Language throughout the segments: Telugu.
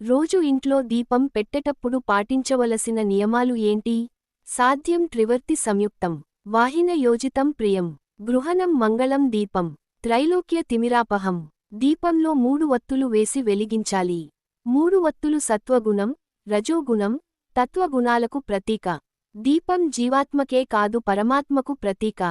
రోజు ఇంట్లో దీపం పెట్టెటప్పుడు పాటించవలసిన నియమాలు ఏంటి? సాధ్యం త్రివర్తి సంయుక్తం. వాహిన యోజితం ప్రియం. గృహణం మంగళం దీపం. త్రైలోక్య తిమిరాపహం. దీపంలో మూడు వత్తులు వేసి వెలిగించాలి. మూడు వత్తులు సత్వగుణం రజోగుణం తత్వగుణాలకు ప్రతీక. దీపం జీవాత్మకే కాదు పరమాత్మకు ప్రతీక.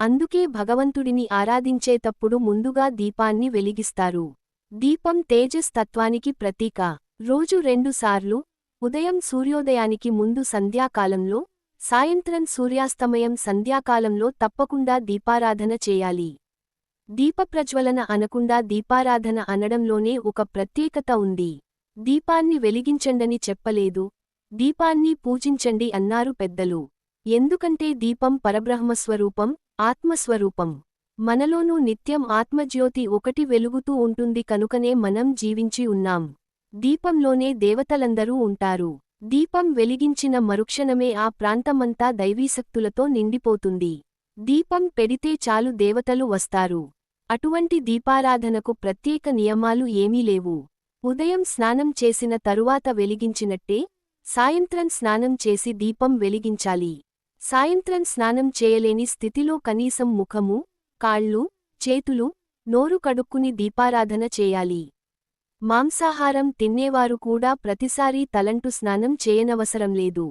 అందుకే భగవంతుడిని ఆరాధించేటప్పుడు ముందుగా దీపాన్ని వెలిగిస్తారు. దీపం తేజస్ తత్వానికి ప్రతీక. రోజు రెండుసార్లు ఉదయం సూర్యోదయానికి ముందు సంధ్యాకాలంలో సాయంత్రం సూర్యాస్తమయం సంధ్యాకాలంలో తప్పకుండా దీపారాధన చేయాలి. దీపప్రజ్వలన అనకుండా దీపారాధన అనడంలోనే ఒక ప్రత్యేకత ఉంది. దీపాన్ని వెలిగించండని చెప్పలేదు. దీపాన్ని పూజించండి అన్నారు పెద్దలు. ఎందుకంటే దీపం పరబ్రహ్మస్వరూపం ఆత్మస్వరూపం. మనలోనూ నిత్యం ఆత్మజ్యోతి ఒకటి వెలుగుతూ ఉంటుంది కనుకనే మనం జీవించి ఉన్నాం. దీపంలోనే దేవతలందరూ ఉంటారు. దీపం వెలిగించిన మరుక్షణమే ఆ ప్రాంతమంతా దైవీశక్తులతో నిండిపోతుంది. దీపం పెడితే చాలు దేవతలు వస్తారు. అటువంటి దీపారాధనకు ప్రత్యేక నియమాలు ఏమీ లేవు. ఉదయం స్నానం చేసిన తరువాత వెలిగించినట్టే సాయంత్రం స్నానం చేసి దీపం వెలిగించాలి. సాయంత్రం స్నానం చేయలేని స్థితిలో కనీసం ముఖము కాళ్ళు చేతులు నోరు కడుక్కుని దీపారాధన చేయాలి. మాంసాహారం తినేవారు కూడా ప్రతిసారీ తలంటు స్నానం చేయనవసరం లేదు.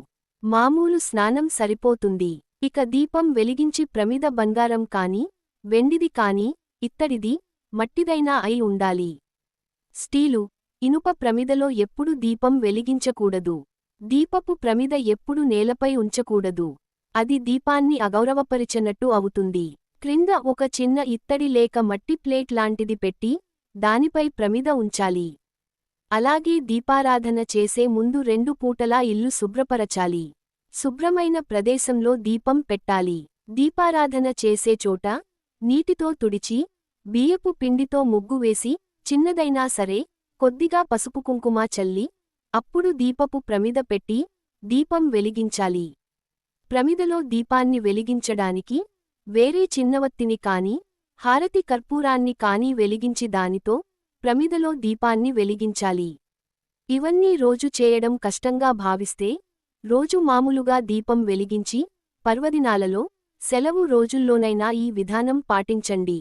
మామూలు స్నానం సరిపోతుంది. ఇక దీపం వెలిగించి ప్రమిద బంగారం కాని వెండిది కాని ఇత్తడిది మట్టిదైనా అయి ఉండాలి. స్టీలు ఇనుప ప్రమిదలో ఎప్పుడు దీపం వెలిగించకూడదు. దీపపు ప్రమిద ఎప్పుడు నేలపై ఉంచకూడదు. అది దీపాన్ని అగౌరవపరిచనట్టు అవుతుంది. క్రింద ఒక చిన్న ఇత్తడి లేక మట్టి ప్లేట్ లాంటిది పెట్టి దానిపై ప్రమిద ఉంచాలి. అలాగే దీపారాధన చేసే ముందు రెండు పూటలా ఇల్లు శుభ్రపరచాలి. శుభ్రమైన ప్రదేశంలో దీపం పెట్టాలి. దీపారాధన చేసే చోట నీటితో తుడిచి బియ్యపు పిండితో ముగ్గు వేసి చిన్నదైనా సరే కొద్దిగా పసుపు కుంకుమ చల్లి అప్పుడు దీపపు ప్రమిద పెట్టి దీపం వెలిగించాలి. ప్రమిదలో దీపాన్ని వెలిగించడానికి వేరే చిన్నవత్తిని కాని హారతి కర్పూరాన్ని కాని వెలిగించి దానితో ప్రమిదలో దీపాన్ని వెలిగించాలి. ఇవన్నీ రోజు చేయడం కష్టంగా భావిస్తే రోజు మామూలుగా దీపం వెలిగించి పర్వదినాలలో సెలవు రోజుల్లోనైనా ఈ విధానం పాటించండి.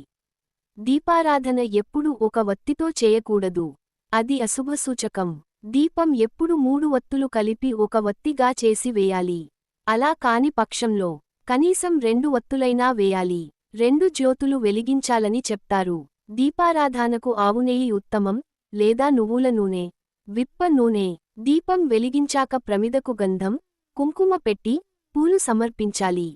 దీపారాధన ఎప్పుడు ఒక వత్తితో చేయకూడదు. అది అశుభసూచకం దీపం ఎప్పుడు మూడు వత్తులు కలిపి ఒక వత్తిగా చేసి వేయాలి. అలా కాని పక్షంలో కనీసం రెండు వత్తులైనా వేయాలి. రెండు జ్యోతులు వెలిగించాలని చెప్తారు. దీపారాధానకు ఆవునెయ్యి ఉత్తమం లేదా నువ్వుల నూనె? విప్ప నూనె. దీపం వెలిగించాక ప్రమిదకు గంధం కుంకుమ పెట్టి పూలు సమర్పించాలి.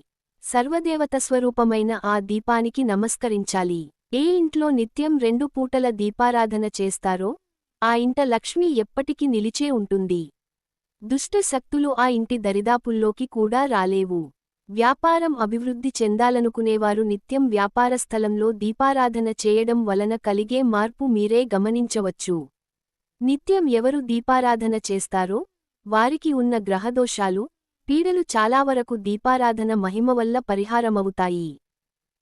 సర్వదేవత స్వరూపమైన ఆ దీపానికి నమస్కరించాలి. ఏ ఇంట్లో నిత్యం రెండు పూటల దీపారాధన చేస్తారో ఆ ఇంట లక్ష్మి ఎప్పటికి నిలిచే ఉంటుంది. దుష్ట శక్తులు ఆ ఇంటి దరిదాపుల్లోకి కూడా రాలేవు. వ్యాపారం అభివృద్ధి చెందాలనుకునేవారు నిత్యం వ్యాపార స్థలంలో దీపారాధన చేయడం వలన కలిగే మార్పు మీరే గమనించవచ్చు. నిత్యం ఎవరు దీపారాధన చేస్తారో వారికి ఉన్న గ్రహదోషాలు పీడలు చాలావరకు దీపారాధన మహిమ వల్ల పరిహారమవుతాయి.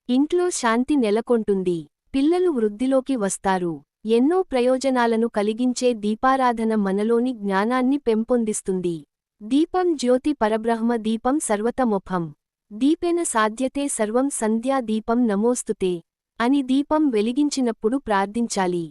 ఇంట్లో శాంతి నెలకొంటుంది. పిల్లలు వృద్ధిలోకి వస్తారు. ఎన్నో ప్రయోజనాలను కలిగించే దీపారాధన మనలోని జ్ఞానాన్ని పెంపొందిస్తుంది. దీపం జ్యోతి పరబ్రహ్మ దీపం సర్వతమొఫం దీపెన సాధ్యతే సర్వం సంధ్యా దీపం నమోస్తుతే. అని దీపం వెలిగించినప్పుడు ప్రార్థించాలి.